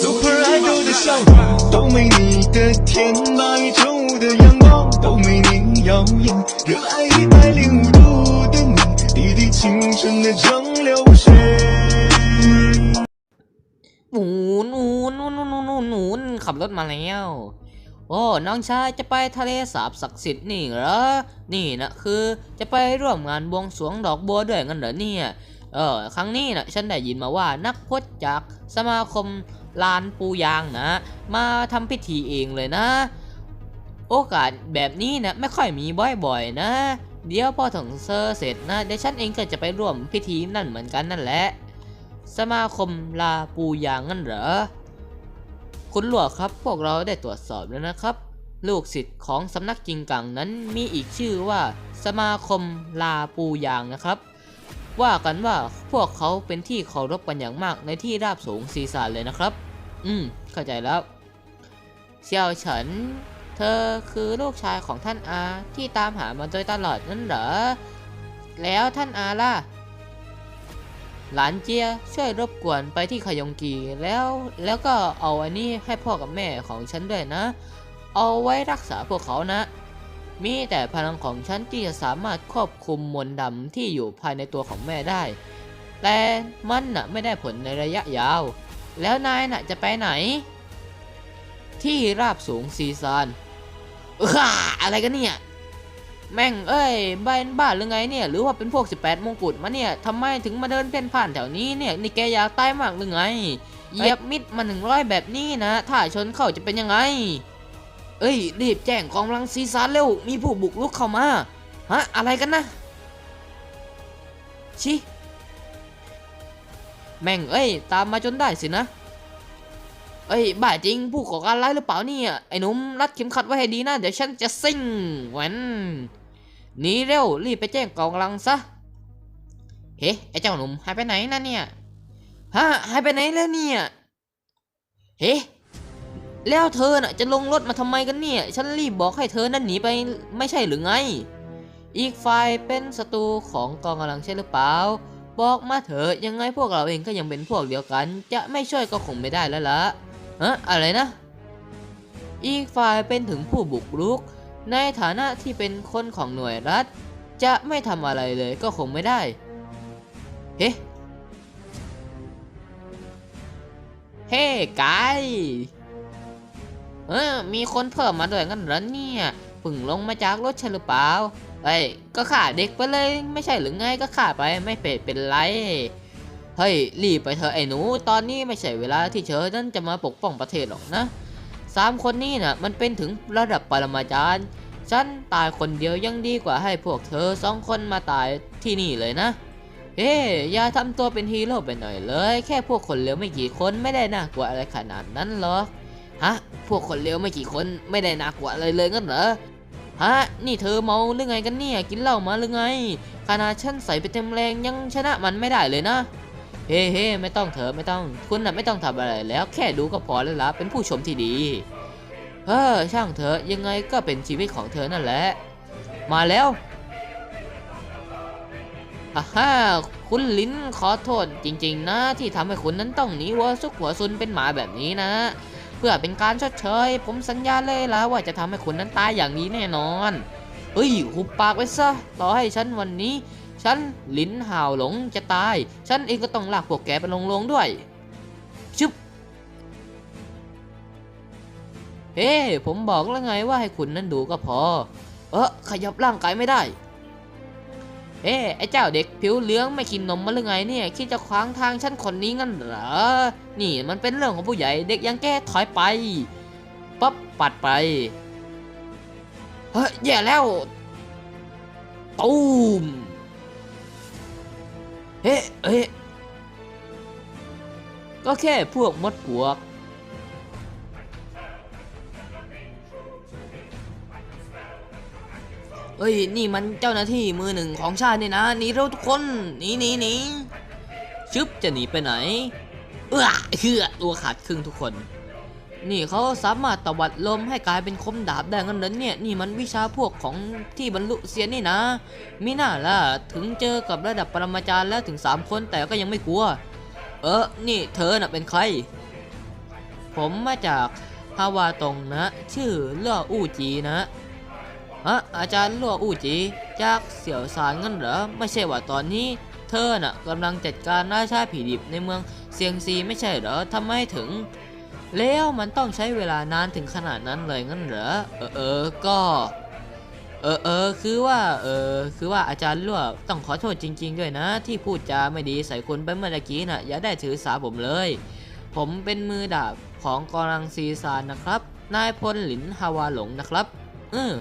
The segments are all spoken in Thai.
Super Idol 的笑容都没你的甜，把宇宙的阳光都没你耀眼。热爱一百零五度的你，滴滴青春的蒸馏水。 หนูนหนูนหนูนหนูนหนูนหนูนขับรถมาแล้ว โอ้ น้องชายจะไปทะเลสาบศักดิ์สิทธิ์นี่เหรอ นี่นะคือจะไปร่วมงานบวงสรวงดอกบัวด้วยกันเหรอเนี่ย เออครั้งนี้นะฉันได้ยินมาว่านักพจน์จากสมาคมลานปูยางนะ มาทำพิธีเองเลยนะ โอกาสแบบนี้นะไม่ค่อยมีบ่อยๆนะ เดี๋ยวพอถึงเซอร์เสร็จนะเดี๋ยวฉันเองก็จะไปร่วมพิธีนั่นเหมือนกันนั่นแหละ สมาคมลาปูยางนั่นเหรอ คุณหลวงครับพวกเราได้ตรวจสอบแล้วนะครับ ลูกศิษย์ของสำนักจิงกังนั้นมีอีกชื่อว่า สมาคมลาปูยางนะครับ ว่ากันว่าพวกเขาเป็นที่เคารพกันอย่างมากในที่ราบสูงซีซานเลยนะครับ อืม เข้าใจแล้วเสี่ยวเฉิน เธอคือลูกชายของท่านอาที่ตามหามาโดยตลอดนั่นเหรอ แล้วท่านอาล่ะ หลานเจียช่วยรบกวนไปที่ขยงกีแล้วแล้วก็เอาอันนี้ให้พ่อกับแม่ของฉันด้วยนะ เอาไว้รักษาพวกเขานะ มีแต่พลังของฉันที่จะสามารถควบคุมมนต์ดำที่อยู่ภายในตัวของแม่ได้ แต่มันน่ะไม่ได้ผลในระยะยาว แล้วนายน่ะจะไปไหน ที่ราบสูงซีซานเอออะไรกันเนี่ย แม่งเอ้ยบ้านบ้าหรือไงเนี่ย หรือว่าเป็นพวก 18 มงกุฎมาเนี่ยทำไมถึงมาเดินเพ่นผ่านแถวนี้เนี่ยนี่แกอยากตายมากหรือไงเหยียบมิดมาหนึ่งร้อยแบบนี้นะ ถ้าชนเข้าจะเป็นยังไง เอ้ย รีบแจ้งกองกำลังซีซานเร็ว มีผู้บุกรุกเข้ามา ฮะ อะไรกันนะ ชิ แม่ง เอ้ย ตามมาจนได้สินะ เอ้ย บ้าจริง ผู้ก่อการร้ายหรือเปล่าเนี่ย ไอ้หนุ่มรัดเข็มขัดไว้ให้ดีนะ เดี๋ยวฉันจะซิ่งแหวนหนีเร็ว รีบไปแจ้งกองกำลังซะ เฮ้ไอ้เจ้าหนุ่มหายไปไหนนะเนี่ย ฮะ หายไปไหนแล้วเนี่ย เฮ้ แล้วเธอน่ะจะลงรถมาทำไมกันเนี่ย ฉันรีบบอกให้เธอนั่นหนีไปไม่ใช่หรือไง อีกฝ่ายเป็นศัตรูของกองกำลังใช่หรือเปล่า บอกมาเถอะยังไงพวกเราเองก็ยังเป็นพวกเดียวกัน จะไม่ช่วยก็คงไม่ได้แล้วละฮะอะไรนะ อีกฝ่ายเป็นถึงผู้บุกรุก ในฐานะที่เป็นคนของหน่วยรัฐ จะไม่ทำอะไรเลยก็คงไม่ได้ เฮ้เฮ้ไกาย เออ มีคนเพิ่มมาด้วยกันเหรอเนี่ยเพึ่งลงมาจากรถใช่หรือเปล่าเอ้ยก็ข่าเด็กไปเลย ไม่ใช่หรือไงก็ข่าไปไม่เป็นเป็นไร เฮ้ยรีบไปเถอะไอ้หนู ตอนนี้ไม่ใช่เวลาที่เธอนั้นจะมาปกป้องประเทศหรอกนะสามคนนี้น่ะมันเป็นถึงระดับปรมาจารย์ ฉันตายคนเดียวยังดีกว่าให้พวกเธอสองคนมาตายที่นี่เลยนะ เฮ้ยอย่าทำตัวเป็นฮีโร่ไปหน่อยเลย แค่พวกคนเหลวไม่กี่คนไม่ได้น่ากลัวอะไรขนาดนั้นหรอก ฮะ พวกคนเลวไม่กี่คนไม่ได้น่ากลัวอะไรเลยงั้นเหรอ ฮะ นี่เธอเมาหรือไงกันเนี่ย กินเหล้ามาหรือไงขนาดฉันใส่ไปเต็มแรงยังชนะมันไม่ได้เลยนะ เฮ้เฮ้ไม่ต้องเถอไม่ต้อง คุณน่ะไม่ต้องทำอะไรแล้ว แค่ดูก็พอแล้วละเป็นผู้ชมที่ดี เออ ช่างเถอยังไงก็เป็นชีวิตของเธอนั่นแหละ มาแล้วฮ่าฮ่าคุณลิ้นขอโทษจริงๆนะ ที่ทำให้คุณนั้นต้องหนีหัวซุกหัวซุนเป็นหมาแบบนี้นะ เพื่อเป็นการชดเชย ผมสัญญาเลยและว่าจะทำให้คุณนั้นตายอย่างนี้แน่นอนเฮ้ยหุบปากไว้ซะต่อให้ฉันวันนี้ ฉันลิ้นห่าวหลงจะตาย ฉันเองก็ต้องลากพวกแกไปลงลงด้วยชึบเฮ้ผมบอกแล้วไงว่าให้คุณนั้นดูก็พอ เออขยับร่างกายไม่ได้เอ้ไอ้เจ้าเด็กผิวเหลืองไม่กินนมมาหรือไงเนี่ย คิดจะขวางทางฉันคนนี้งั้นเหรอนี่มันเป็นเรื่องของผู้ใหญ่เด็กยังแก้ถอยไปปั๊บปัดไป เฮ้ยแย่แล้วตูมเฮ้เฮ้ก็แค่พวกมดปวกเฮ้ย นี่มันเจ้าหน้าที่มือหนึ่งของชาตินี่นะหนีเราทุกคนหนีหนีหนีชึบจะหนีไปไหน เอื้อเฮือตัวขาดครึ่งทุกคน นี่เขาสามารถตวัดลมให้กลายเป็นคมดาบได้งั้นเหรอเนี่ยนี่มันวิชาพวกของที่บรรลุเสียนนี่นะมิน่าล่ะถึงเจอกับระดับปรมาจารย์แล้วถึง3คนแต่ก็ยังไม่กลัว เออนี่เธอน่ะเป็นใคร ผมมาจากฮาวาตงนะ ชื่อเล่ออู้จีนะฮะอาจารย์ล่ออู้จีจากเสี่ยวซานงั้นเหรอไม่ใช่ว่าตอนนี้ เธอน่ะกำลังจัดการราชาผีดิบในเมือง เซียงซีไม่ใช่เหรอทำไมถึง แล้วมันต้องใช้เวลานานถึงขนาดนั้นเลยงั้นเหรอเออเออก็ เออเออคือว่า เออ คือว่าอาจารย์ล่วต้องขอโทษจริง ๆ ด้วยนะ ที่พูดจาไม่ดีใส่คุณไปเมื่อกี้น่ะ อย่าได้ถือสาผมเลย ผมเป็นมือดาบของกอลังซีซานนะครับ นายพลหลินฮาวาหลงนะครับ เออ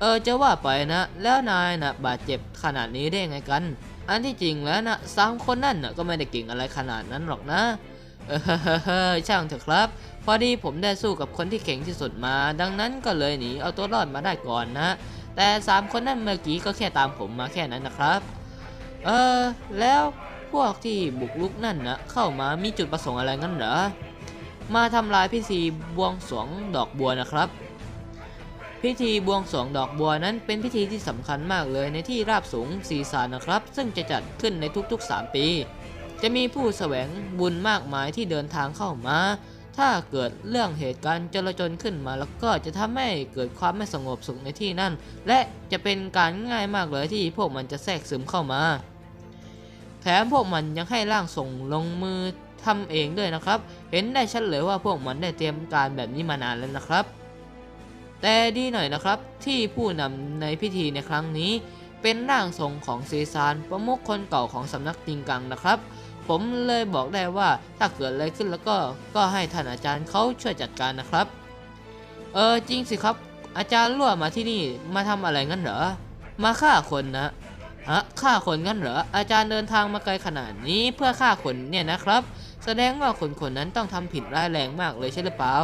เออจะว่าไปนะ แล้วนายน่ะบาดเจ็บขนาดนี้ได้ไงกัน อันที่จริงแล้วนะสามคนนั่นนะก็ไม่ได้เก่งอะไรขนาดนั้นหรอกนะเออช่างเถอะครับ พอดีผมได้สู้กับคนที่เก่งที่สุดมา ดังนั้นก็เลยหนีเอาตัวรอดมาได้ก่อนนะ แต่สามคนนั้นเมื่อกี้ก็แค่ตามผมมาแค่นั้นนะครับ เออแล้วพวกที่บุกลุกนั่นนะเข้ามามีจุดประสงค์อะไรงั้นเหรอมาทำลายพิธีบวงสรวงดอกบัวนะครับ พิธีบวงสรวงดอกบัวนั้นเป็นพิธีที่สำคัญมากเลยในที่ราบสูงซีซานนะครับ ซึ่งจะจัดขึ้นในทุกๆ 3 ปี จะมีผู้แสวงบุญมากมายที่เดินทางเข้ามา ถ้าเกิดเรื่องเหตุการณ์จลาจลขึ้นมาแล้วก็จะทำให้เกิดความไม่สงบสุขในที่นั่น และจะเป็นการง่ายมากเลยที่พวกมันจะแทรกซึมเข้ามา แถมพวกมันยังให้ร่างทรงลงมือทำเองด้วยนะครับ เห็นได้ชัดเลยว่าพวกมันได้เตรียมการแบบนี้มานานแล้วนะครับ แต่ดีหน่อยนะครับที่ผู้นำในพิธีในครั้งนี้ เป็นร่างทรงของซีซานประมุขคนเก่าของสำนักติงกังนะครับ ผมเลยบอกได้ว่าถ้าเกิดอะไรขึ้นแล้วก็ก็ให้ท่านอาจารย์เขาช่วยจัดการนะครับ เออจริงสิครับ อาจารย์ล่วมาที่นี่มาทำอะไรงั้นเหรอ มาฆ่าคนนะฮะฆ่าคนงั้นเหรออาจารย์เดินทางมาไกลขนาดนี้เพื่อฆ่าคนเนี่ยนะครับ แสดงว่าคนคนนั้นต้องทำผิดร้ายแรงมากเลยใช่หรือเปล่า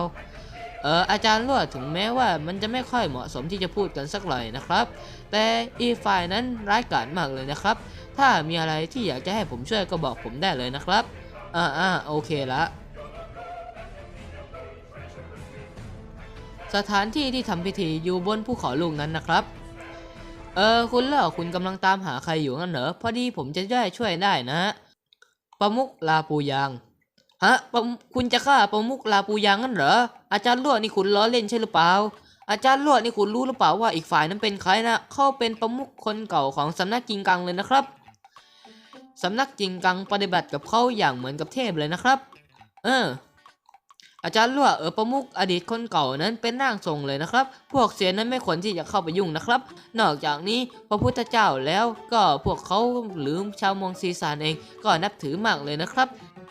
เอออาจารย์ล่วถึงแม้ว่ามันจะไม่ค่อยเหมาะสมที่จะพูดกันสักหน่อยนะครับ แต่อีฝ่ายนั้นร้ายกาจมากเลยนะครับ ถ้ามีอะไรที่อยากจะให้ผมช่วยก็บอกผมได้เลยนะครับอ่าอ่าโอเคละสถานที่ที่ทำพิธีอยู่บนภูเขาลูกนั้นนะครับ เออคุณเล่าคุณกำลังตามหาใครอยู่งั้นเหรอพอดีผมจะได้ช่วยได้นะฮะประมุกลาปูยางฮะคุณจะฆ่าประมุกลาปูยางงั้นเหรอ อาจารย์ลวดนี่คุณล้อเล่นใช่หรือเปล่า อาจารย์ลวดนี่คุณรู้หรือเปล่าว่าอีกฝ่ายนั้นเป็นใครนะ เขาเป็นประมุขคนเก่าของสำนักจิงกังเลยนะครับสำนักจิงกังปฏิบัติกับเขาอย่างเหมือนกับเทพเลยนะครับ เออ อาจารย์ลวดเออประมุขอดีตคนเก่านั้นเป็นร่างทรงเลยนะครับ พวกเสียนั้นไม่ควรที่จะเข้าไปยุ่งนะครับ นอกจากนี้พระพุทธเจ้าแล้วก็พวกเขาหรือชาวมองซีซานเองก็นับถือมากเลยนะครับ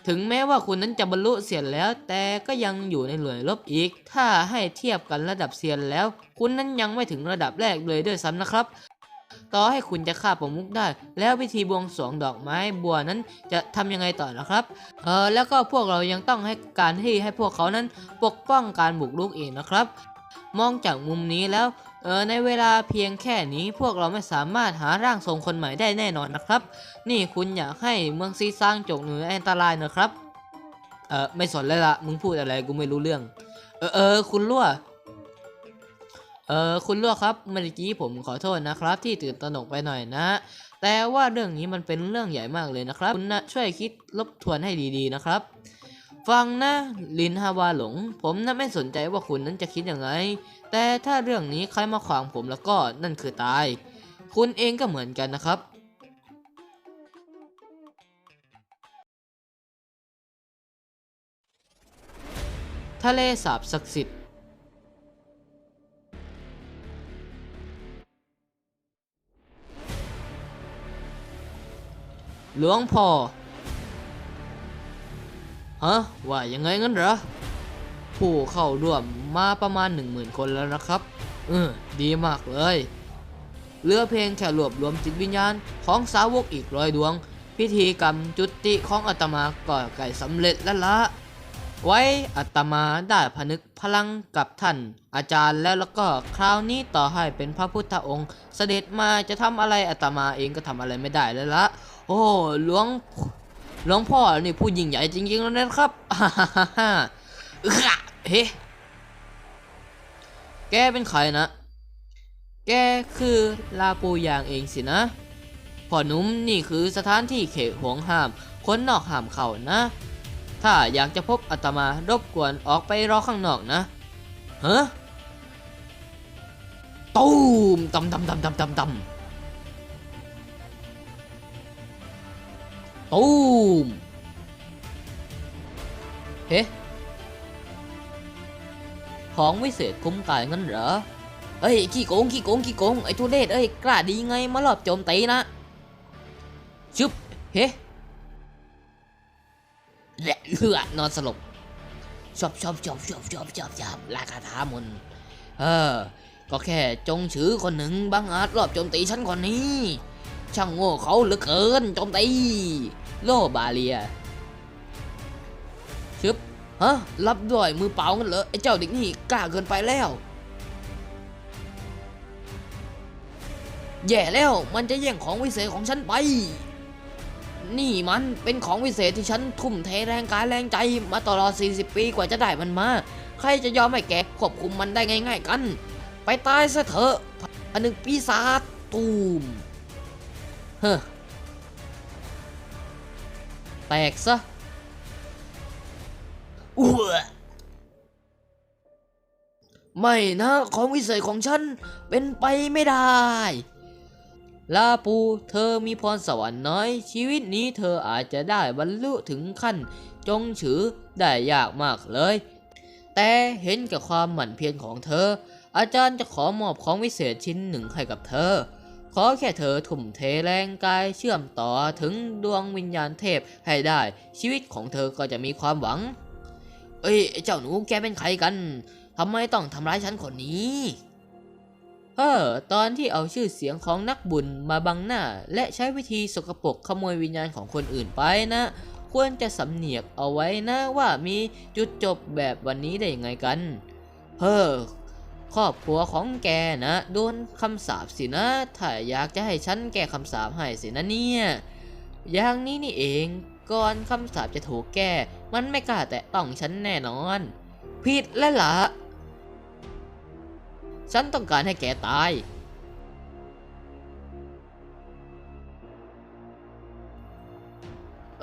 ถึงแม้ว่าคุณนั้นจะบรรลุเซียนแล้ว แต่ก็ยังอยู่ในหน่วยลบอีก ถ้าให้เทียบกันระดับเซียนแล้ว คุณนั้นยังไม่ถึงระดับแรกเลยด้วยซ้ำนะครับ ต่อให้คุณจะฆ่าประมุขได้ แล้วพิธีบวงสรวงดอกไม้บัวนั้นจะทำยังไงต่อนะครับ เออแล้วก็พวกเรายังต้องให้การที่ให้พวกเขานั้นปกป้องการบุกรุกเองนะครับ มองจากมุมนี้แล้ว เออในเวลาเพียงแค่นี้พวกเราไม่สามารถหาร่างทรงคนใหม่ได้แน่นอนนะครับ นี่คุณอยากให้เมืองซีสร้างจกเหนืออันตรายนะครับ เออไม่สนเลยละมึงพูดอะไรกูไม่รู้เรื่อง เออเออคุณลั่วเออคุณลั่วครับเมื่อกี้ผมขอโทษนะครับ ที่ตื่นตระหนกไปหน่อยนะแต่ว่าเรื่องนี้มันเป็นเรื่องใหญ่มากเลยนะครับ คุณนะช่วยคิดลบทวนให้ดีๆนะครับ ฟังนะ ลินฮาวาหลง ผมน่ะไม่สนใจว่าคุณนั้นจะคิดยังไง แต่ถ้าเรื่องนี้ใครมาขวางผมแล้วก็นั่นคือตาย คุณเองก็เหมือนกันนะครับทะเลสาบศักดิ์สิทธิ์ หลวงพ่อ ฮะว่ายังไงงั้นเหรอ ผู้เข้าร่วมมาประมาณหนึ่งหมื่นคนแล้วนะครับ เออดีมากเลยเหลือเพลงแค่รวบรวมจิตวิญญาณของสาวกอีกร้อยดวง พิธีกรรมจุติของอาตมาก็ใกล้สำเร็จแล้วละไว้อาตมาได้ผนึกพลังกับท่าน อาจารย์แล้วแล้วก็คราวนี้ต่อให้เป็นพระพุทธองค์ เสด็จมาจะทำอะไรอาตมาเองก็ทำอะไรไม่ได้แล้วละโอ้หลวง หลวงพ่อนี่ผู้ยิ่งใหญ่จริงๆแล้วนะครับฮ่าฮ่าฮ่าเอื้อเฮ้แกเป็นใครนะ แกคือลาปูยางเองสินะพ่อหนุ่มนี่คือสถานที่เขตห่วงห้าม คนนอกห้ามเข้านะ ถ้าอยากจะพบอาตมารบกวนออกไปรอข้างนอกนะเฮ้ตูมตำตำตำตำตำตำ ตูมเฮ้ของวิเศษคุ้มกายงั้นเหรอ เอ้ยขี้โกงขี้โกงขี้โกงไอ้ทุเรศเอ้ยกล้าดีไงมาหลอบโจมตีนะชึบเฮ้และเหือนอนสลบชอบชอบชอบชอบชอบชอบชอบลากาถามนเออ ก็แค่จงชือคนหนึ่งบังอาจรอบโจมตีฉันคนนี้ ช่างโง่เขาเหลือเกินโจมตี โลบาเลียชึบฮะรับด้วยมือเปล่ากันเหรอไอ้เจ้าเด็กนี่กล้าเกินไปแล้ว แย่แล้วมันจะแย่งของวิเศษของฉันไป นี่มันเป็นของวิเศษที่ฉันทุ่มเทแรงกายแรงใจมาตลอด 40 ปีกว่าจะได้มันมา ใครจะยอมให้แกควบคุมมันได้ง่าย ๆ กัน ไปตายซะเถอะอันหนึ่งปีศาจตูมเฮ้อ ตกซะอ้วไม่นะ ของวิเศษของฉันเป็นไปไม่ได้ ลาปูเธอมีพรสวรรค์น้อย ชีวิตนี้เธออาจจะได้บรรลุถึงขั้น จงฉือได้ยากมากเลย แต่เห็นกับความหมั่นเพียรของเธอ อาจารย์จะขอมอบของวิเศษชิ้นหนึ่งให้กับเธอ ขอแค่เธอทุ่มเทแรงกายเชื่อมต่อถึงดวงวิญญาณเทพให้ได้ ชีวิตของเธอก็จะมีความหวัง เอ้ยเจ้าหนูแกเป็นใครกันทำไมต้องทำร้ายฉันคนนี้เออตอนที่เอาชื่อเสียงของนักบุญมาบังหน้า และใช้วิธีสกปรกขโมยวิญญาณของคนอื่นไปนะ ควรจะสำเนียกเอาไว้นะว่ามีจุดจบแบบวันนี้ได้ยังไงกันเฮ้อ ครอบครัวของแกนะโดนคำสาปสินะ ถ้าอยากจะให้ฉันแก้คำสาปให้สินะเนี่ยอย่างนี้นี่เองก่อนคำสาปจะถูกแก้ มันไม่กล้าแตะต้องฉันแน่นอน ผิดแล้วล่ะฉันต้องการให้แกตาย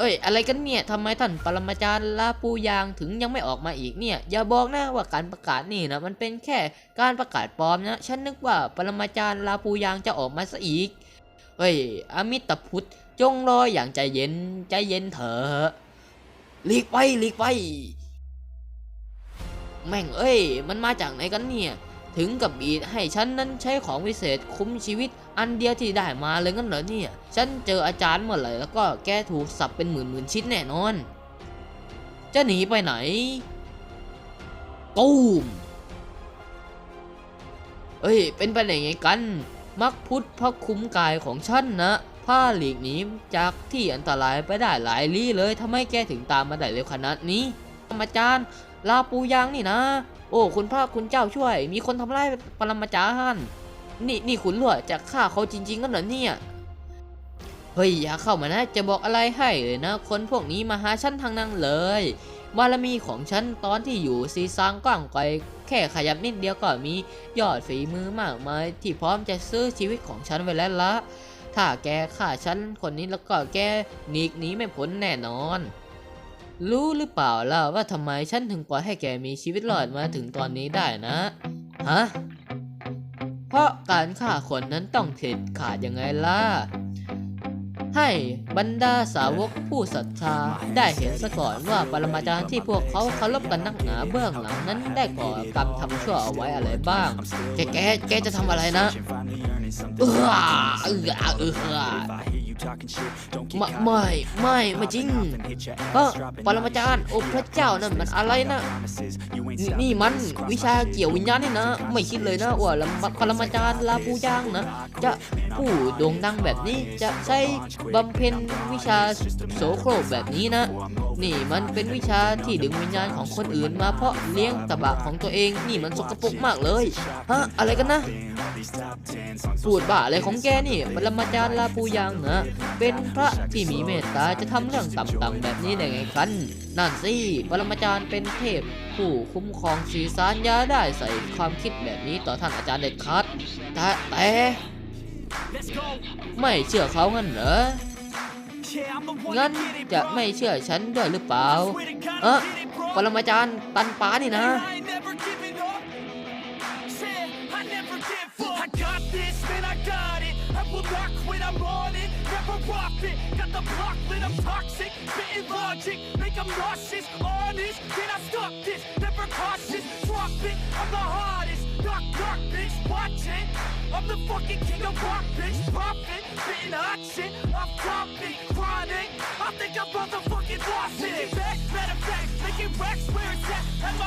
เอ้ย อะไรกันเนี่ยทำไมท่านปรมาจารย์ลาปูยางถึงยังไม่ออกมาอีกเนี่ย อย่าบอกนะว่าการประกาศนี่นะมันเป็นแค่การประกาศปลอมนะ ฉันนึกว่าปรมาจารย์ลาปูยางจะออกมาซะอีก เฮ้ย อมิตรพุทธจงรออย่างใจเย็นใจเย็นเถอะหลีกไปหลีกไป แม่งเอ้ย มันมาจากไหนกันเนี่ย ถึงกับบีดให้ฉันนั้นใช้ของวิเศษคุ้มชีวิต อันเดียวที่ได้มาเลยงั้นเหรอเนี่ย ฉันเจออาจารย์เมื่อไหร่แล้วก็แกถูกสับเป็นหมื่นหมื่นๆชิ้นแน่นอน จะหนีไปไหนตูมเอ้ย เป็นไปได้ไงกัน มักพุทธพระคุ้มกายของฉันนะผ้าหลีกหนีจากที่อันตรายไปได้หลายลี้เลยทำไมแกถึงตามมาได้เร็วขนาดนี้อาจารย์ลาปูยางนี่นะ โอ้คุณพระคุณเจ้าช่วย มีคนทำร้ายปรมาจารย์นี่นี่คุณหลวจะฆ่าเขาจริงๆกันเหรอเนี่ยเฮ้ยอย่าเข้ามานะจะบอกอะไรให้เลยนะ คนพวกนี้มาหาฉันทางนั้นเลยบารมีของฉันตอนที่อยู่ซีซางกว้างไกลแค่ขยับนิดเดียวก็มียอดฝีมือมากมายที่พร้อมจะซื้อชีวิตของฉันไว้แล้วละถ้าแกฆ่าฉันคนนี้แล้วก็แกหนีหนีไม่พ้นแน่นอน รู้หรือเปล่าล่ะว่าทำไมฉันถึงปล่อยให้แกมีชีวิตรอดมาถึงตอนนี้ได้นะ ฮะ เพราะการฆ่าคนนั้นต้องเด็ดขาดยังไงล่ะ ให้บรรดาสาวกผู้ศรัทธาได้เห็นซะก่อนว่าปรมาจารย์ที่พวกเขาเคารพกันนักหนาเบื้องหลังนั้นได้ก่อกรรมทำชั่วเอาไว้อะไรบ้าง แกแกแกจะทำอะไรนะเออเออเออ ไม่ไม่ไม่ไม่จริงเออปรมาจารย์โอ้พระเจ้านั่นมันอะไรนะนี่นี่มันวิชาเกี่ยววิญญาณนี่นะ ไม่คิดเลยนะว่าปรมาจารย์ลาปูย่างนะ จะผู้โด่งดังแบบนี้จะใช้บำเพ็ญวิชาโสโครกแบบนี้นะ นี่มันเป็นวิชาที่ดึงวิญญาณของคนอื่นมาเพราะเลี้ยงตะบะของตัวเองนี่มันสกปรกมากเลยฮะอะไรกันนะพูดบ้าอะไรของแกนี่ปรมาจารย์ลาปูยังนะเป็นพระที่มีเมตตาจะทำเรื่องต่ำๆแบบนี้ได้ไงกันนั่นสิปรมาจารย์เป็นเทพ ผู้คุ้มครองสีสารยาได้ใส่ความคิดแบบนี้ต่อท่านอาจารย์เด็ดขาดแต่แต่ไม่เชื่อเขางั้นเหรองั้นจะไม่เชื่อฉันด้วยหรือเปล่า เออปรมาจารย์ตันป้านี่นะ I got this, man, I got it. I will not quit, I'm on it. Never off it. Got the block lit, I'm toxic. Spitting logic, make 'em nauseous. Honest, can I stop this? Never cautious, drop it. I'm the hardest. Knock, knock, bitch, watch it. I'm the fucking king of rock, bitch. Profit, spitting hot shit. Off topic, chronic. I think I'm motherfucking lost it. Back, matter of making racks where it's at.